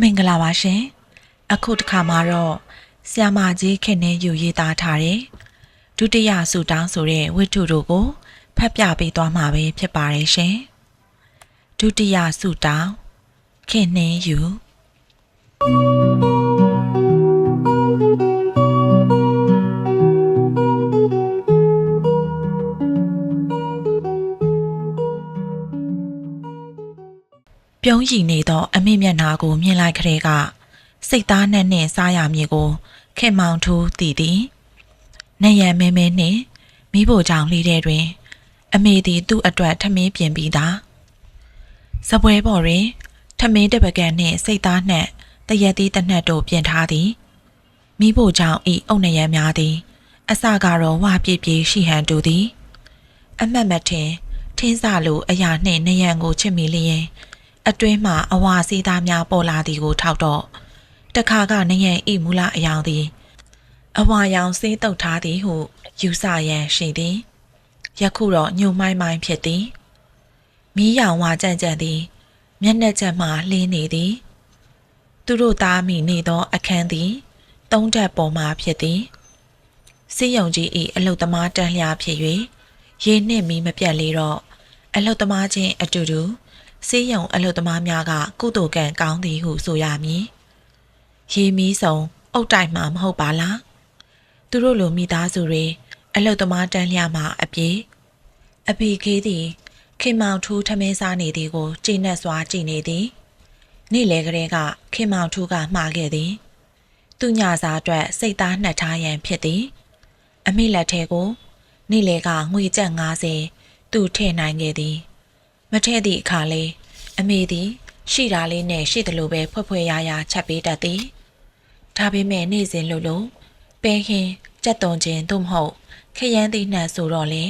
မင်္ဂလာပါရှင်အခုတစ်ခါမှာတော့ဆီယာမာကြီးခင်နဲ့ယူရေးသားထားတဲ့ဒုတိယဆူတောင်းဆိုတဲ့ဝိတ္ထုတို့ကိုဖတ်ပြပေးသွားမှာပဲဖြစ်ပါတယ်ရှင်ဒုတိယဆူတောင်းခင်နဲ့ယူ ပြုံးရည်နေသော အမိမျက်နာကိုမြင်လိုက်ခတဲ့ကစိတ်သားနဲ့နဲ့စားရမည်ကိုခင်မောင်ထူးတည်သည်နေရမဲမဲနှင့်မိဖို့ကြောင့်လေးတဲ့တွင် အမေသည်သူ့အတွက်ထမင်းပြင်ပြီးသားစပွဲပေါ်တွင် ထမင်းတစ်ပကံနှင့်စိတ်သားနှင့်တရက်သီးတစ်နှက်တို့ပြင်ထားသည်မိဖို့ကြောင့်ဤအုတ်နရံများသည် အစကတော့ဝပြည့်ပြည့်ရှိဟန်တူသည်အမတ်မထင်ထင်းစလိုအရာနှင့်နရံကိုချစ်မိလျင် အတွင်းမှအဝါစီးသားများပေါ်လာသည်ကိုထောက်တော့တခါကနရံဤမူလအယောင်သည်အဝါရောင်စေးတုပ်ထားသည်ဟုယူဆရန်ရှိသည်ယခုတော့ညှို့မိုင်းမိုင်းဖြစ်သည်မီးရောင်ဝါကြံ့ကြံ့သည် မျက်နှာချက်မှလှင်းနေသည် သူတို့သားမိနေသောအခန်းသည်သုံးထပ်ပေါ်မှဖြစ်သည်စီယုံကြီး၏အလုတ်သမားတန်းလျာဖြစ်၍ရေနှင့်မီးမပြတ်လေတော့အလုတ်သမားချင်းအတူတူ စီယုံအလုတ်သမားများကကုသိုလ်ကံကောင်းသည်ဟုဆိုရမည်ရေမီးစုံအုတ်တိုင်မှမဟုတ်ပါလားသူတို့လိုမိသားစုတွေအလုတ်သမားတန်းလျာမှအပြေအပီခေးသည်ခင်မောင်ထူးထမင်းစားနေသည်ကိုကြည်နက်စွာကြည်နေသည်နေ့လေကလေးကခင်မောင်ထူးကမှားခဲ့သည်သူညစာအတွက်စိတ်သားနှက်ထားရန်ဖြစ်သည်အမိလက်ထဲကိုနေ့လေကငွေကျပ်90သူထည့်နိုင်ခဲ့သည် မထည့်သည့်အခါလေးအမေသည် ရှိတာလေးနဲ့ရှိတယ်လို့ပဲဖွက်ဖွက်ရရချက်ပေးတတ်သည်ဒါပေမဲ့နေ့စဉ်လို့လို့ပဲဟင်းကြက်သွန်ချင်းသို့မဟုတ်ခရမ်းသည့်နှက်ဆိုတော့လေ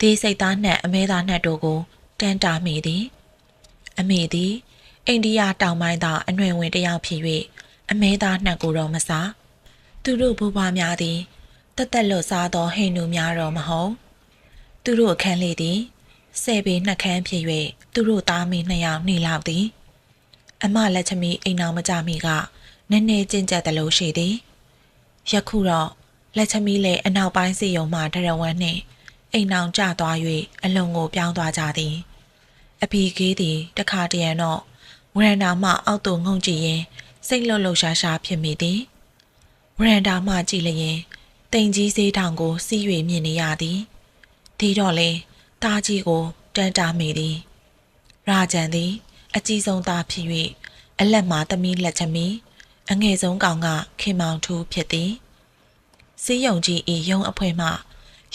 ဒီစိတ်သားနှက်အမဲသားနှက်တို့ကိုတန်းတာမိသည် အမေသည်အိန္ဒိယတောင်ပိုင်းသားအနှွယ်ဝင်တစ်ယောက်ဖြစ်၍အမဲသားနှက်ကိုတော့မစားသူတို့ဘိုးဘွားများသည်တက်တက်လွတ်စားသောဟိန္ဒူများတော့မဟုတ်သူတို့အခန်းလေးသည် ဆယ်ပေနှစ်ခန်းဖြစ်၍သူတို့သားမီးနှစ်ယောက်နေလောက်သည် အမလက်ချမီအိမ်အောင်မကြမီကနည်းနည်းကျင့်ကြက်တယ်လို့ရှိသည်ယခုတော့လက်ချမီလည်းအနောက်ပိုင်းစီယုံမှဒရဝန်းနှင့်အိမ်အောင်ကျသွား၍အလုံကိုပြောင်းသွားကြသည် အဖီကေးသည်တခါတရံတော့ဝရန်တာမှအောက်သို့ငုံကြည့်ရင်စိတ်လှုပ်လှုပ်ရှားရှားဖြစ်မိသည်ဝရန်တာမှကြည့်လျင်တိမ်ကြီးစေးတောင်ကိုစီး၍မြင်နေရသည်ဒီတော့လေ တားကြီးကိုတန်းတာမိသည်ရာဂျန်သည် အကြီးဆုံးသားဖြစ်၍အလက်မှာသမီးလက်ချမီအငယ်ဆုံးကောင်ကခင်မောင်ထူးဖြစ်သည်စီးယုံကြီးဤယုံအဖွဲမှ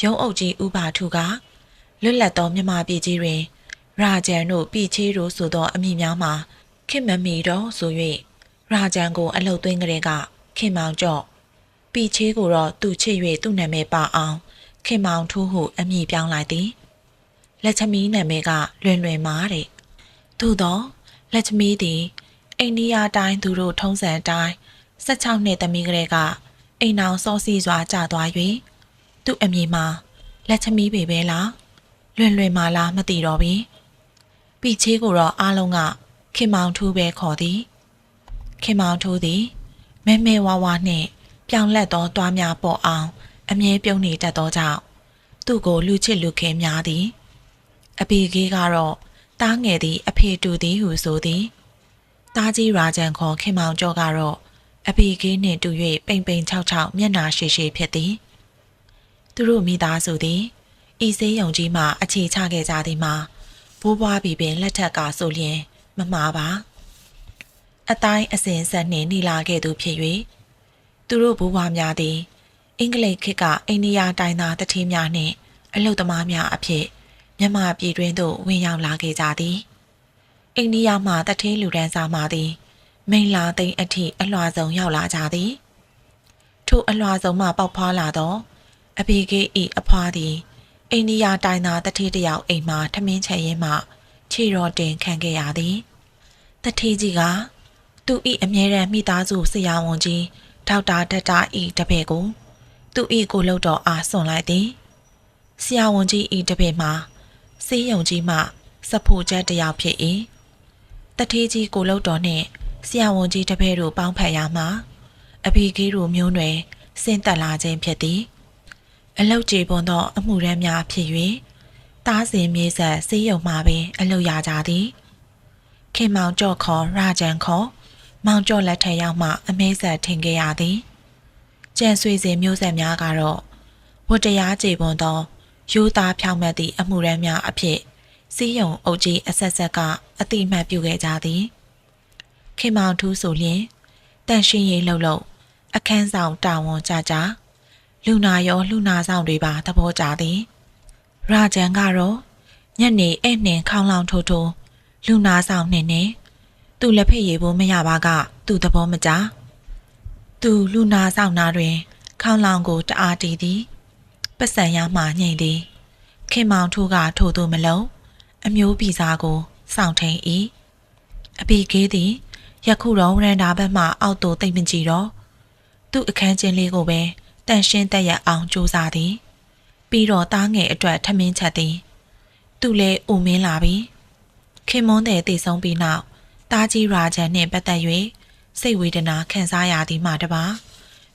ယုံအုပ်ကြီးဥပါထုကလွတ်လပ်သောမြမပြည်ကြီးတွင်ရာဂျန်တို့ပြည်ချေးတို့ဆိုသောအမည်များမှာခင်မမီတော့ဆို၍ရာဂျန်ကို အလုတ်သွင်းကလေးကခင်မောင်ကြော့ပြည်ချေးကိုတော့သူ့ချစ်၍သူ့နာမည်ပါအောင်ခင်မောင်ထူးဟုအမည်ပြောင်းလိုက်သည် လက်ချမီနာမည်ကလွင်လွင်မာတဲ့သို့သောလက်ချမီသည်အိန္ဒိယတိုင်းသူတို့ထုံးစံတိုင်း16နှစ်သမီးကလေးကအိမ်အောင်စောစီစွာကြာသွား၍သူ့အမည်မှာလက်ချမီပေပဲလားလွင်လွင်မာလားမသိတော့ပြီပြီချေးကိုတော့အားလုံးကခင်မောင်ထူးပဲခေါ်သည်ခင်မောင်ထူးသည်မဲမဲဝါဝါနှင့်ပြောင်းလဲသောတွားများပေါ်အောင် အမြဲပြုံးနေတတ်သောကြောင့်သူ့ကိုလူချစ်လူခင်များသည် အပေကြီးကတော့တားငယ်သည်အဖေတူသည်ဟုဆိုသည်တားကြီးရာဂျန်ခေါ်ခင်မောင်ကျော်ကတော့အပေကြီးနှင့်တူ၍ပိန်ပိန်ချောက်ချောက်မျက်နာရှိရှိဖြစ်သည်သူတို့မိသားစုသည်ဤစေးယုံကြီးမှအခြေချခဲ့ကြသည်မှာဘိုးဘွားပြီပင်လက်ထက်ကဆိုလျင်မမှားပါအတိုင်းအစဉ်ဆက်နှင့်နေလာခဲ့သူဖြစ်၍သူတို့ဘိုးဘွားများသည် အင်္ဂလိပ်ခေတ်ကအိန္ဒိယတိုင်းသားတထေးများနှင့်အလုတ်သမားများအဖြစ် မြန်မာပြည်တွင်သို့ဝင်ရောက်လာခဲ့ကြသည်အိန္ဒိယမှတထေးလူဒန်းစားမှသည်မိန်လာသိန်းအထိအလွှာဆုံးရောက်လာကြသည်ထို့အလွှာဆုံးမှပေါက်ဖွာလာသောအဘေကေဤအဖွားသည်အိန္ဒိယတိုင်းသားတထေးတယောက်အိမ်မှထမင်းချက်ရင်းမှခြေတော်တင်ခံခဲ့ရသည်တထေးကြီးကသူဤအမြဲတမ်းမိသားစုဆရာဝန်ကြီးဒေါက်တာတတဤတပည့်ကိုသူဤကိုလှုပ်တော်အားဆွန်လိုက်သည်ဆရာဝန်ကြီးဤတပည့်မှာ စေးယုံကြီးမှစဖို့ချက်တယောက်ဖြစ်၏တထေးကြီးကိုလှုပ်တော်နှင့်ဆရာဝန်ကြီးတစ်ဖက်တို့ပေါင်းဖက်ရမှာအဘိကေးတို့မျိုးနွယ်ဆင်းသက်လာခြင်းဖြစ်သည် အလုတ်ကြေပွန်သော အမှုရမ်းများဖြစ်၍တားစင်မြေဆက်စေးရုံမှပင်အလုတ်ရကြသည်ခင်မောင်ကြော့ခေါ်ရာဂျန်ခေါ်မောင်ကြော့လက်ထက်ရောက်မှအမေးဆက်ထင်ခဲ့ရသည်ကျန်ဆွေစဉ်မျိုးဆက်များကတော့ဝတ္တရားကြေပွန်သော ရိုးသားဖြောင့်မတ်သည့်အမှုရမ်းများအဖြစ်စီးရုံအုပ်ကြီးအဆက်ဆက်ကအတိအမှတ်ပြုခဲ့ကြသည်ခင်မောင်ထူးဆိုလျင်တန်ရှင်းရေးလှုပ်လှုပ်အခန်းဆောင်တာဝန်ကြကြလူနာရောလူနာဆောင်တွေပါသဘောကျသည်ရာဂျန်ကတော့ညနေအဲ့နှင်ခေါင်းလောင်ထိုးထိုးလူနာဆောင်နှင်နေသူ့လက်ဖက်ရည်ဖို့မရပါက သူ့သဘောမကျသူလူနာဆောင်နာတွင်ခေါင်းလောင်ကိုတအားတီးသည် ပတ်စံရမှညှိန်သည်ခင်မောင်ထူးကထို့သူမလုံးအမျိုးပြည်စားကိုစောင့်ထိန်၏အပီကေးသည်ယခုတော့ဝရန်ဒါဘက်မှအောက်သို့တိတ်မကြည့်တော့သူ့အခန်းချင်းလေးကိုပဲတန်ရှင်းတက်ရအောင်ကြိုးစားသည် ပြီးတော့တားငယ်အတွက်ထမင်းချက်သည် သူလည်းအိုမင်းလာပြီခင်မွန်းတဲ့တည်ဆုံးပြီးနောက်တားကြီးရာချန်နှင့်ပတ်သက်၍စိတ်ဝေဒနာခံစားရသည်မှတပါ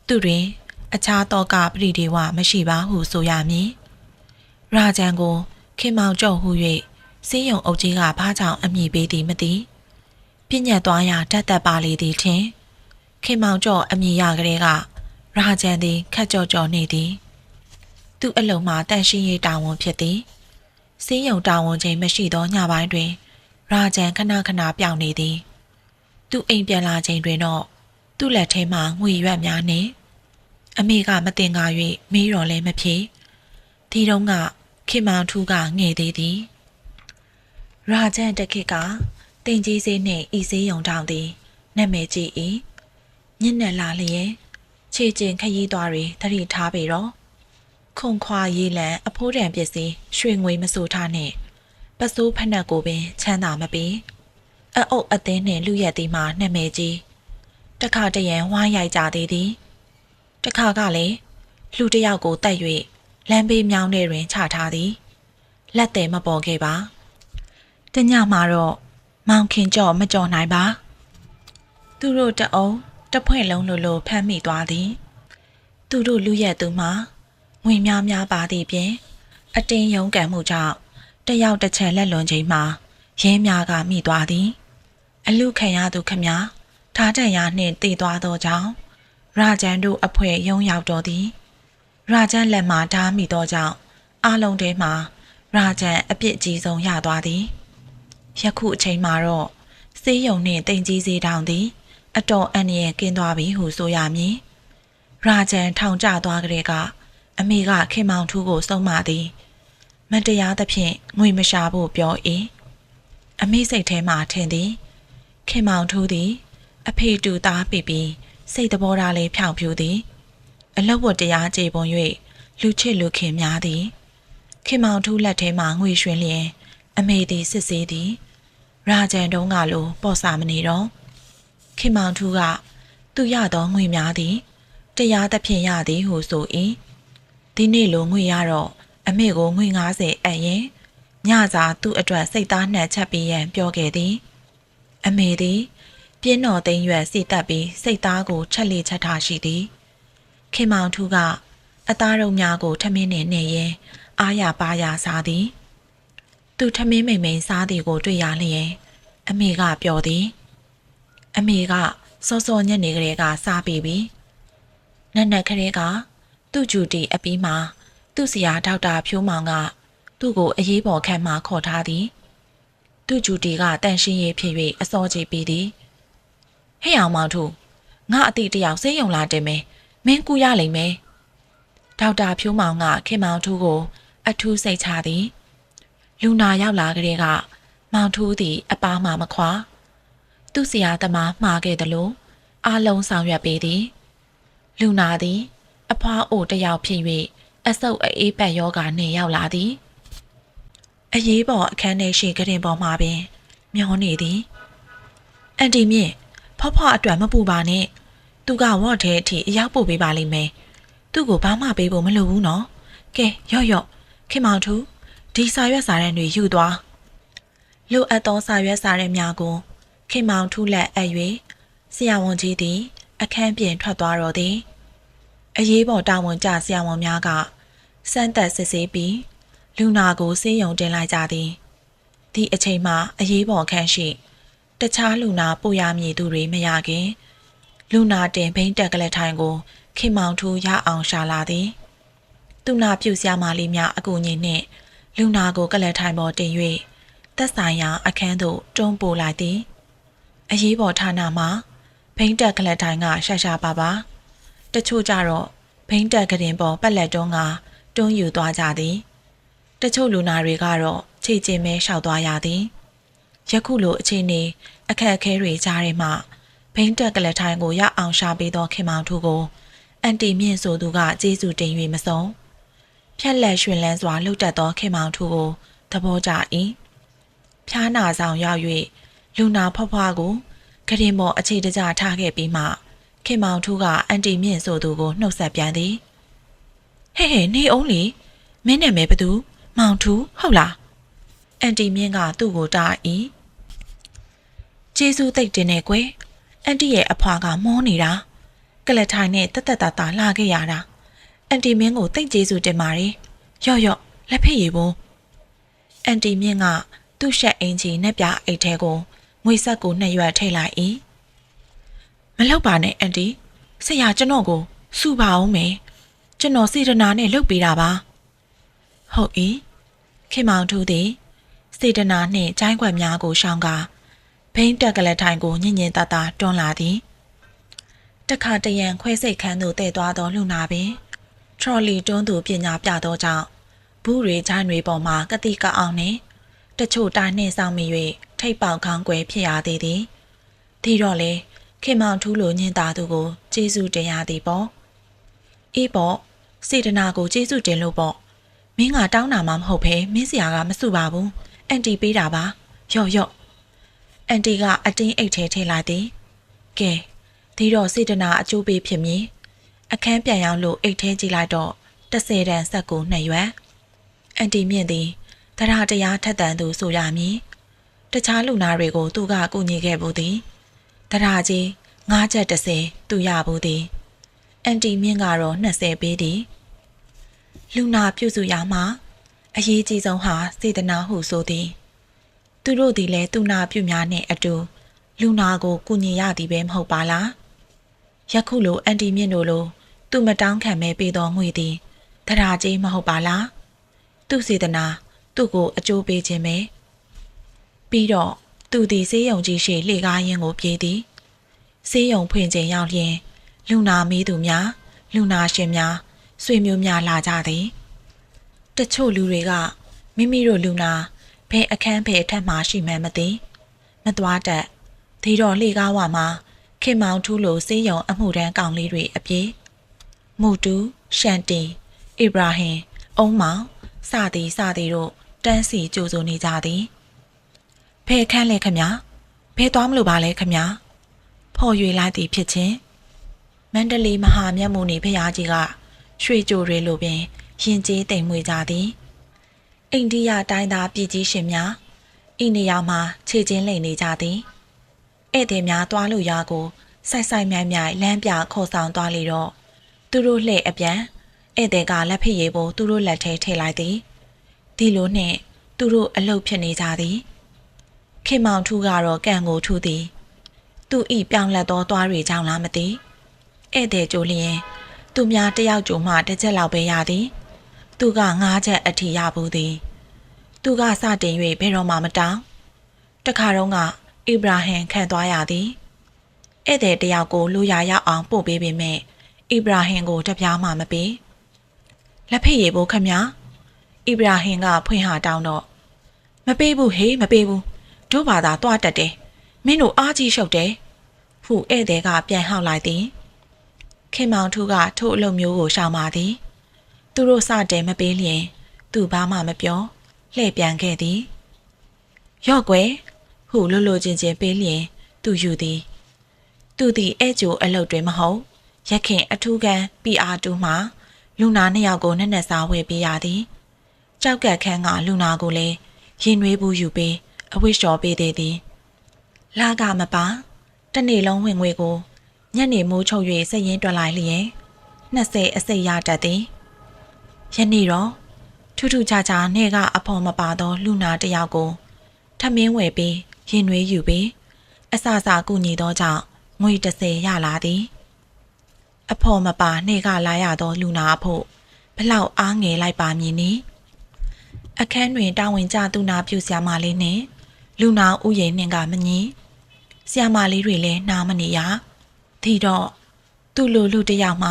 သူတွင် အခြားသောကပရိဒေဝမရှိပါဟုဆိုရမည်ရာချန်ကိုခင်မောင်ကြော့ဟု၍စင်းယုံအုပ်ကြီးကဘာကြောင့်အမိပေးသည်မသိပြညတ်သွားရာတတ်တတ်ပါလေသည်ထင်ခင်မောင်ကြော့အမိရကလေးကရာချန်သည်ခက်ကြော့ကြော့နေသည်သူ့အလုံးမှာတန်ရှင်းရေးတာဝန်ဖြစ်သည်စင်းယုံတာဝန်ချိန်မရှိသောညပိုင်းတွင်ရာချန်ခဏခဏပြောင်းနေသည်သူအိမ်ပြန်လာချိန်တွင်တော့သူ့လက်ထဲမှာငွေရွက်များနေ အမေကမတင်ကား၍မေးတော်လည်းမဖြေဒီတုန်းကခင်မောင်ထူးကငဲ့သေးသည်ရာဂျန်တခိကတင်ကြီးစေးနှင့်ဤစေးယုံတောင်သည်နာမည်ကြီး၏ညစ်နဲ့လာလျင်ခြေကျင်ခရီးသွားတွေသတိထားပေတော့ခုံခွာရေးလံအဖိုးတံပစ္စည်းရွှေငွေမစိုးထားနှင့်ပစိုးဖက်နှက်ကိုပင်ချမ်းသာမပေးအအုပ်အသင်းနှင့်လူရက်သည်မှာနာမည်ကြီးတခါတရံဝိုင်းရိုက်ကြသေးသည် တခါကလည်းလူတစ်ယောက်ကိုတက်၍လမ်းဘေးမြောင်းထဲတွင်ချထားသည်လက်သည်မပေါ်ခဲ့ပါတညမှာတော့မောင်ခင်ကြော့မကြော်နိုင်ပါသူတို့တအုံတစ်ဖွဲ့လုံးလိုလိုဖမ်းမိသွားသည်သူတို့လူရက်သူမှာငွေများများပါသည့်ပြင်အတင်းယုံကန်မှုကြောင့်တယောက်တစ်ချက်လက်လွန်ချိန်မှာရဲများကမိသွားသည် အလူခံရသူခမထားတန်ရနှင့်တည်သွားသောကြောင့် ရာဂျန်တို့အဖွဲယုံရောက်တော်သည်ရာဂျန်လက်မှဓာမိသောကြောင့်အလုံးထဲမှာရာဂျန်အပြစ်ကြီးဆုံးရသွားသည်ယခုအချိန်မှာတော့စေးယုံနှင့်တင်ကြီးစေးတောင်သည် အတော်အန္တရာယ်ကင်းသွားပြီဟုဆိုရမည်ရာဂျန်ထောင်ကျသွားကြတဲ့ကအမေကခင်မောင်ထူးကိုစုံမသည်မတရားသဖြင့်ငွေမရှာဖို့ပြော၏အမေစိတ်ထဲမှထင်သည်ခင်မောင်ထူးသည် အဖေတူသားပြပြီး စိတ်တဘောထားလေးဖြောင်ဖြူသည် အလောက်ဝတ်တရားကြေပွန်၍လူချစ်လူခင်များသည် ခင်မောင်ထူးလက်ထဲမှငွေရွှင်လျင် အမေသည်စစ်ဆေးသည် ရာဂျန်တုံးကလိုပေါ့စာမနေတော့ခင်မောင်ထူးကသူရသောငွေများသည် တရားသဖြင့်ရသည်ဟုဆို၏ဒီနေ့လိုငွေရတော့အမေကိုငွေ90အပ်ရင်ညစာသူ့အတွက်စိတ်သားနှံ့ချက်ပြီးရန်ပြောခဲ့သည် အမေသည် ပြင်းတော်သိမ်းရွက်စီတက်ပြီးစိတ်သားကိုချက်လေချက်ထားရှိသည်ခင်မောင်ထူးကအသားရုံများကိုထမင်းနှင့်နေရင်အားရပါရစားသည် သူထမင်းမိန်မိန်စားသည်ကို တွေ့ရလျင်အမေကပြောသည် အမေကစောစောညနေကလေးကစားပြီးပြီနက်နက်ကလေးကသူ့ဂျူတီအပြီးမှာသူ့ဆရာဒေါက်တာဖြိုးမောင်က သူ့ကိုအရေးပေါ်ခန်းမှာခေါ်ထားသည် သူ့ဂျူတီကတန်ရှင်းရေးဖြစ်၍အစောကြီးပြီးသည် ဟဲ့အောင်မောင်ထူငါအတိတယောက်စေးရုံလာတင်မယ်မင်းကူရလိမ့်မယ်ဒေါက်တာဖြိုးမောင်ကခင်မောင်ထူကို အထူးစိတ်ချသည်လူနာရောက်လာကြတဲ့ကမောင်ထူးသည် အပားမှမခွာ သူ့ဆရာသမားမှားခဲ့တယ်လို့အားလုံးဆောင်ရွက်ပေးသည် လူနာသည် အဖွားအိုတယောက်ဖြစ်၍အဆုပ်အေးပတ်ယောဂနဲ့ရောက်လာသည်အရေးပေါ်အခန်းထဲရှိကရင်ပေါ်မှာပင် မျောနေသည်အန်တီမြင့် ဖွားဖွားအတွက်မပူပါနဲ့သူကဝေါ့ထဲအထိအရောက်ပို့ပေးပါလိမ့်မယ်သူ့ကိုဘာမှပေးဖို့မလိုဘူးနော်ကဲရော့ရော့ခင်မောင်ထူဒီစာရွက်စာတမ်းတွေယူသွားလိုအပ်သောစာရွက်စာတမ်းများကိုခင်မောင်ထူလက်အပ်၍ဆရာဝန်ကြီးသည် အခန်းပြင်ထွက်သွားတော့သည်အရေးပေါ်တာဝန်ကျဆရာဝန်များကစမ်းသက်စစ်ဆေးပြီးလူနာကိုဆေးရုံတင်လိုက်ကြသည်ဒီအချိန်မှာအရေးပေါ်ခန်းရှိ တခြားလူနာပို့ရမည်သူတွေမရခင် လူနာတင်ဘိန်းတက်ကလေးထိုင်ကိုခင်မောင်ထူးရအောင်ရှာလာသည်သူနာပြုတ်ဆရာမလေးများအကူအညီနှင့် လူနာကိုကလက်ထိုင်ပေါ်တင်၍သက်ဆိုင်ရာအခန်းသို့တွန်းပို့လိုက်သည်အရေးပေါ်ဌာနမှာဘိန်းတက်ကလက်ထိုင်ကရှာရှာပါပါတချို့ကြတော့ဘိန်းတက်ကရင်ပေါ်ပက်လက်တွန်းကတွန်းယူသွားကြသည် တချို့လူနာတွေကတော့ခြေကျင်မဲလျှောက်သွားရသည် ယခုလိုအချိန်နေအခက်အခဲတွေကြားထဲမှာဘိန်းတက်ကလက်ထိုင်ကိုရအောင်ရှာပေးသောခင်မောင်ထူကိုအန်တီမြင့်ဆိုသူကကျေးဇူးတင်၍မဆုံးဖြက်လက်ရွှင်လန်းစွာလှုပ်တက်သောခင်မောင်ထူကိုသဘောကျ၏ဖျားနာဆောင်ရောက်၍လူနာဖွားဖွားကိုကရင်ပေါ်အခြေတကျထားခဲ့ပြီးမှခင်မောင်ထူကအန်တီမြင့်ဆိုသူကိုနှုတ်ဆက်ပြန်သည်ဟဲ့ဟဲ့နေအောင်လေမင်းနာမည်ဘသူမောင်ထူဟုတ်လားအန်တီမြင့်ကသူ့ကိုတား၏ ကျေးဇူးသိပ်တင်နေကွယ်အန်တီရဲ့အဖွာကမောနေတာကလထိုင်နဲ့တက်တက်တာတာလာခဲ့ရတာအန်တီမင်းကိုသိပ်ကျေးဇူးတင်ပါတယ်ရော့ရော့လက်ဖက်ရည်ဘူးအန်တီမြင့်ကသူ့ရှက်အင်ကြီးနဲ့ပြအိတ်ထဲကိုငွေဆက်ကိုနှစ်ရွက်ထည့်လိုက်၏မလောက်ပါနဲ့အန်တီဆရာကျွန်တော်ကိုစူပါအောင်မယ်ကျွန်တော်စေတနာနဲ့လုပ်ပေးတာပါဟုတ်၏ခင်မောင်ထူးသည်စေတနာနှင့်ကျိုင်းခွက်များကိုရှောင်းကာ ဘိန်းတက်ကလေးထိုင်ကိုညင်ညင်တတတွန်းလာသည်တခါတရံခွဲစိတ်ခန်းသို့တည်သွားသောလူနာပင်ထရော်လီတွန်းသူပညာပြသောကြောင့်ဘူးတွေချိုင်းတွေပေါ်မှကတိကအောင်နှင့်တချို့တိုင်းနှင့်ဆောင်မိ၍ထိပ်ပေါက်ခေါင်းကွယ်ဖြစ်ရသေးသည်ဒီတော့လေခင်မောင်ထူးလိုညင်တာသူကိုကျေးဇူးတင်ရသည်ပေါ့အေးပေါ့စေတနာကိုကျေးဇူးတင်လို့ပေါ့မင်းကတောင်းတာမှမဟုတ်ဘဲမင်းစရာကမစုပါဘူးအန်တီပေးတာပါရော့ရော့ အန်တီကအတင်းအိတ်ထဲထည့်လိုက်သည်ကဲဒီတော့စေတနာအကျိုးပေးဖြစ်မည်အခန်းပြန်ရောက်လို့အိတ်ထဲကြည့်လိုက်တော့30တန်ဆက်ကိုနှစ်ရွက်အန်တီမြင့်သည်တရားတရားထက်တန်သူဆိုရမည်တခြားလူနာတွေကိုသူကကူညီခဲ့ဘူးသည်တရားကြီး9ချက်30သူရဘူးသည်အန်တီမြင့်ကတော့20ပေးသည်လူနာပြုစုရမှာအရေးကြီးဆုံးဟာစေတနာဟုဆိုသည် သူတို့သည်လည်းသူနာပြုများနှင့်အတူလူနာကိုကူညီရသည်ပဲမဟုတ်ပါလားယခုလိုအန်တီမြင့်တို့လိုသူမတောင်းခံမဲပေးတော်ငွေသည်တရားကြီးမဟုတ်ပါလားသူစေတနာသူ့ကိုအကျိုးပေးခြင်းပဲပြီးတော့သူသည်ဆေးရုံကြီးရှိလှေကားရင်းကိုပြေးသည်ဆေးရုံဖွင့်ချိန်ရောက်လျင်လူနာမေးသူများ လူနာရှင်များဆွေမျိုးများလာကြသည်တချို့လူတွေကမိမိတို့လူနာ ဘယ်အခန်းဘယ်အထက်မှရှိမှန်းမသိမသွားတတ်ဒီတော့လှေကားဝမှာခင်မောင်ထူးလိုစေးရုံအမှုတန်းကောင်လေးတွေအပြေးမူတူရှန်တီအိဗရာဟင်အုံးမောင်စသည်စသည်တို့တန်းစီကြိုဆိုနေကြသည်ဖဲခန်းလဲခမဖဲသွားမလို့ပါလဲခမဖော်ရွေလိုက်သည်ဖြစ်ချင်းမန္တလေးမဟာမြတ်မုန်နေဖရာကြီးကရွှေကြိုတွေလိုပင်ရင်ကျေးတိမ်မွေကြသည် အိန္ဒိယတိုင်းသားပြည်ကြီးရှင်များဤနေရာမှာခြေချင်းလိမ်နေကြသည်ဧည့်သည်များတွားလို့ရကိုစိုက်စိုက်မြိုင်မြိုင်လမ်းပြခေါ်ဆောင်သွားလေတော့သူတို့လှည့်အပြန်ဧည့်သည်ကလက်ဖက်ရည်ကိုသူတို့လက်ထဲထည့်လိုက်သည်ဒီလိုနှင့်သူတို့အလုတ်ဖြစ်နေကြသည်ခင်မောင်ထူးကတော့ကံကိုထူးသည် သူဤပြောင်းလဲသောသွားတွေကြောင့်လားမသိဧည့်သည်ကြိုလျင် သူများတယောက်ကြိုမှတစ်ချက်လောက်ပဲရသည် သူကငါးချက်အထိရဘူးသည် သူကစတင်၍ဘယ်တော့မှမတောင်းတခါတော့ကအစ္စရာဟင်ခံသွားရသည်ဧည့်သည်တယောက်ကိုလူရရောက်အောင်ပို့ပေးပေမဲ့အစ္စရာဟင်ကိုတပြားမှမပေးလက်ဖက်ရည်ဖို့ခမညာအစ္စရာဟင်ကဖွင့်ဟာတောင်းတော့မပေးဘူးဟေးမပေးဘူးတို့ဘာသာတွားတက်တယ်မင်းတို့အားကြီးရှုပ်တယ်ဖူဧည့်သည်ကပြန်ဟောက်လိုက်သည်ခင်မောင်ထူးကထို့အလုပ်မျိုးကိုရှောင်ပါသည် သူတို့စတယ်မပေးလျင် သူဘာမှမပြောလှည့်ပြန်ခဲ့သည်ရော့ကွယ်ဟုလှလှချင်းချင်းပေးလျင် သူယူသည်သူသည်အဲ့ကျိုအလုပ်တွေမဟုတ်ရခင်အထူးကန် PR2 မှာလူနာနှစ်ယောက်ကိုနက်နက်စားဝယ်ပေးရသည်ကြောက်ကက်ခန်းကလူနာကိုလည်းရင်နွေးဘူးယူပေးအဝိရှော်ပေးသေးသည်လာကမပါတစ်နေ့လုံးဝင်ငွေကိုညနေမိုးချုပ်၍စက်ရင်တွက်လိုက်လျင်20အစိတ်ရတတ်သည် ယနေ့တော့ထူးထူးခြားခြားနေကအဖော်မပါသော လူနာတစ်ယောက်ကိုထမင်းဝယ်ပြီးရင်နွေးယူပြီးအဆအစာကူညီသောကြောင့်ငွေ30ရလာသည် အဖော်မပါနေကလာရသော လူနာအဖို့ဘလောက်အားငယ်လိုက်ပါမည်နည်းအခန်းတွင်တာဝန်ကျသူနာပြုဆရာမလေးနှင့် လူနာဥယျာဉ်နှင့်ကမညီဆရာမလေးတွေလည်းနားမနေရဒီတော့သူ့လိုလူတစ်ယောက်မှ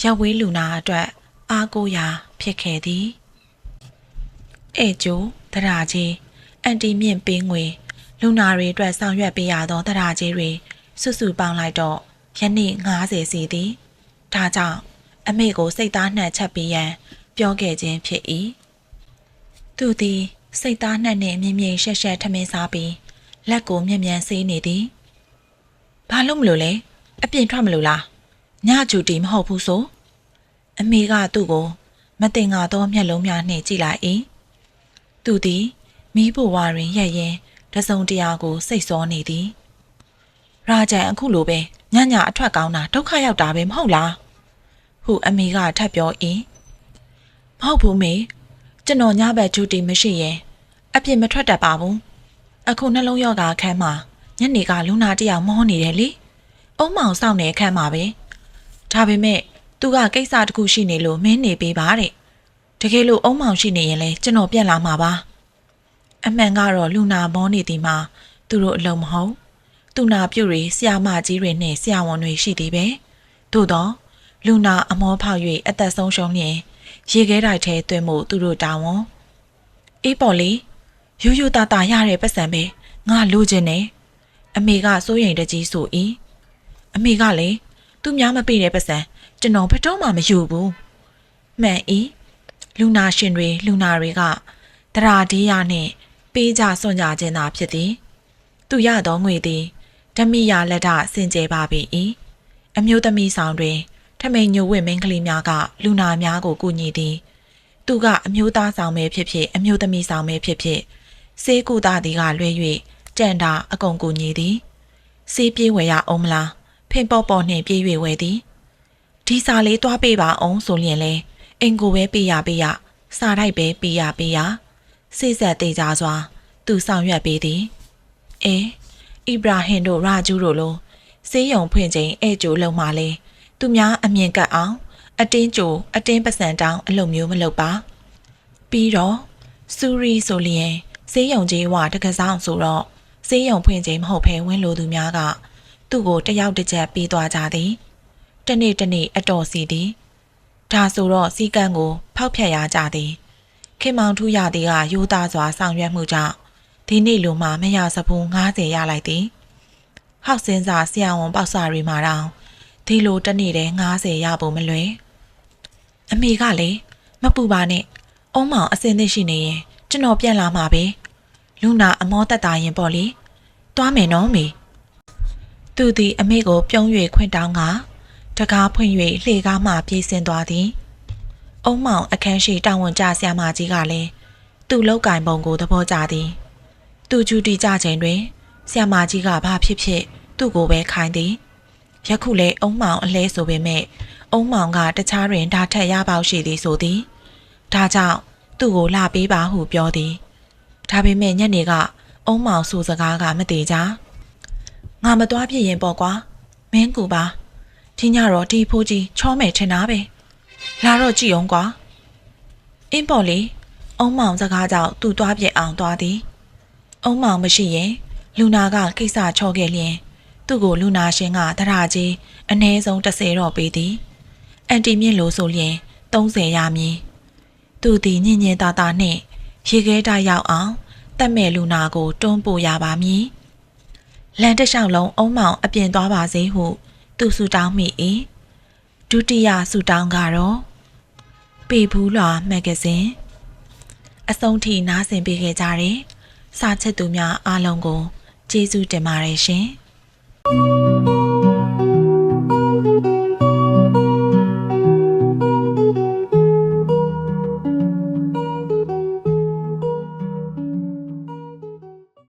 ရက်ဝေးလူနာအတွက် အားကိုးရာ ဖြစ်ခဲ့သည်ဧကျိုတရာကြီးအန်တီမြင့်ပေးငွေလူနာတွေအတွက်ဆောင်ရွက်ပေးရသောတရာကြီးတွေစုစုပေါင်းလိုက်တော့ယနေ့90စီသည်ဒါကြောင့်အမေကိုစိတ်သားနှံ့ချက်ပေးရန် ပြောခဲ့ခြင်းဖြစ်၏သူသည်စိတ်သားနှံ့နှင့်မြင်မြင်ရှက်ရှက်ထမင်းစားပြီးလက်ကိုမြင်မြန်ဆေးနေသည်ဘာလို့မလို့လဲအပြင်ထွက်မလို့လားညချူတီမဟုတ်ဘူးဆို အမေကသူ့ကို မတင်ငါသောမျက်လုံးများနှင့်ကြည့်လိုက်၏သူသည်မိဖို့ဝါတွင်ရက်ရင်တစုံတရာကို စိတ်စောနေသည်ရာဂျန်အခုလိုပဲညညအထွက်ကောင်းတာဒုက္ခရောက်တာပဲမဟုတ်လားဟုအမေကထပ်ပြော၏မဟုတ်ဘူးမေကျွန်တော်ညဘက်ဂျူတီမရှိရင်အပြစ်မထွက်တတ်ပါဘူးအခုနှလုံးရောဂါခန်းမှာညနေကလူနာတစ်ယောက်မောနေတယ်လေအုံးမောင်စောင့်နေခန်းမှာပဲဒါပေမဲ့ သူကကိစ္စတစ်ခုရှိနေလို့မင်းနေပေးပါတဲ့တကယ်လို့အုံးမောင်ရှိနေရင်လဲကျွန်တော်ပြန်လာမှာပါအမှန်ကတော့လူနာမောနေသည်မှာသူတို့အလုံးမဟုတ်သူနာပြုတ်တွေဆရာမကြီးတွေနဲ့ဆရာဝန်တွေရှိသေးပဲသို့တော့လူနာအမောဖောက်၍အသက်ဆုံးရှုံးရင်ရေခဲတိုက်ထဲတွင်မှုသူတို့တာဝန်အေးပေါ်လေယူယူတာတာရတဲ့ပတ်စံပဲငါလိုချင်နေအမေကစိုးရိမ်တကြီးဆို၏အမေကလည်းသူများမပေးတဲ့ပတ်စံ ကျွန်တော်ဘယ်တော့မှမယူဘူးမှန်၏လူနာရှင်တွေလူနာတွေကတရာဒီယာနှင့်ပေးကြစွန့်ကြခြင်းသာဖြစ်သည် သူရသောငွေသည်ဓမိယာလက်ထစင်ကြယ်ပါပေ၏အမျိုးသမီးဆောင်တွင်ထမိန်ညိုဝင့်မင်းကလေးများကလူနာများကိုကူညီသည် သူကအမျိုးသားဆောင်ပဲဖြစ်ဖြစ်အမျိုးသမီးဆောင်ပဲဖြစ်ဖြစ်စေးကူတာသည်ကလွဲ၍ကြံတာအကုန်ကူညီသည်စေးပြေးဝယ်ရအောင်မလားဖင်ပေါ်ပေါ်နှင့်ပြေး၍ဝယ်သည် ဒီစာလေးတွားပေးပါအောင်ဆိုလျင်လဲအင်ကိုပဲပေးရပေးရစာတိုက်ပဲပေးရပေးရစိတ်ဆက်သေးကြစွာ သူဆောင်ရွက်ပေးသည်အဲဣဘရာဟင်တို့ရာဂျူးတို့လိုစေးရုံဖွင့်ချိန်အဲ့ကျိုးလုံမှလဲသူများအမြင်ကပ်အောင် အတင်းကြိုအတင်းပစံတောင်းအလုပ်မျိုးမလုပ်ပါပြီးတော့စူရီဆိုလျင်စေးရုံကြီးဝတကစားဆိုတော့စေးရုံဖွင့်ချိန်မဟုတ်ဘဲဝင်းလိုသူများက သူ့ကိုတယောက်တစ်ချက်ပေးသွားကြသည် တနေ့တနေ့အတော်စီသည်ဒါဆိုတော့စီကံကို ဖောက်ဖျက်ရကြသည်ခင်မောင်ထူးရသည်ကရိုးသားစွာဆောင်ရွက်မှုကြောင့်ဒီနေ့လိုမှမရစဖူး90ရလိုက်သည်ဟောက်စင်းစာဆရာဝန်ပေါက်စာတွေမှာတောင်ဒီလိုတစ်နေ့တည်း90ရဖို့မလွယ်အမေကလည်းမပူပါနဲ့အုံးမောင်အစင်းသစ်ရှိနေရင်ကျွန်တော်ပြန်လာမှာပဲလူနာအမောတက်တာရင်ပေါ့လေတွားမယ်နော်မေသူသည်အမေကိုပြုံး၍ခွင့်တောင်းက တကားဖွင့်၍လှေကားမှပြေးဆင်းသွားသည်အုံးမောင်အခန်းရှိတာဝန်ကျဆရာမကြီးကလည်းသူ့လောက်ကင်ပုံကိုသဘောကျသည်သူကျူတီကြချိန်တွင်ဆရာမကြီးကဘာဖြစ်ဖြစ် သူ့ကိုပဲခိုင်းသည်ယခုလဲအုံးမောင်အလဲဆိုပေမဲ့အုံးမောင်ကတခြားတွင်ဒါထက်ရပေါက်ရှိသည်ဆိုသည်ဒါကြောင့်သူ့ကိုလာပေးပါဟုပြောသည်ဒါပေမဲ့ညနေကအုံးမောင်ဆိုစကားကမသေးကြငါမသွားပြစ်ရင်ပေါ့ကွာမင်းကူပါ ဒီညတော့ဒီဖိုးကြီးချောမယ်ထင်တာပဲလာတော့ကြည့်အောင်ကွာအင်းပေါ့လေအုံးမောင်စကားကြောင့်သူ့သွားပြစ်အောင်သွားသည်အုံးမောင်မရှိရင်လူနာကကိစ္စချောခဲ့လျင်သူ့ကိုလူနာရှင်ကတရာကြီးအနည်းဆုံး30တော့ပေးသည်အန်တီမြင့်လို့ဆိုလျင်30ရမည်သူသည်ညင်ညင်သာသာနှင့်ရေခဲတရောက်အောင်တက်မဲ့လူနာကိုတွန်းပို့ရပါမည်လန်တလျှောက်လုံးအုံးမောင်အပြင်သွားပါစေဟု သူဆူတောင်းမိ၏ဒုတိယဆူတောင်းကတော့ပေဘူးလွာမဂ္ဂဇင်းအဆုံးထိနားဆင်ပေးခဲ့ကြတဲ့စာချက်သူများအားလုံးကိုကျေးဇူးတင်ပါတယ်ရှင်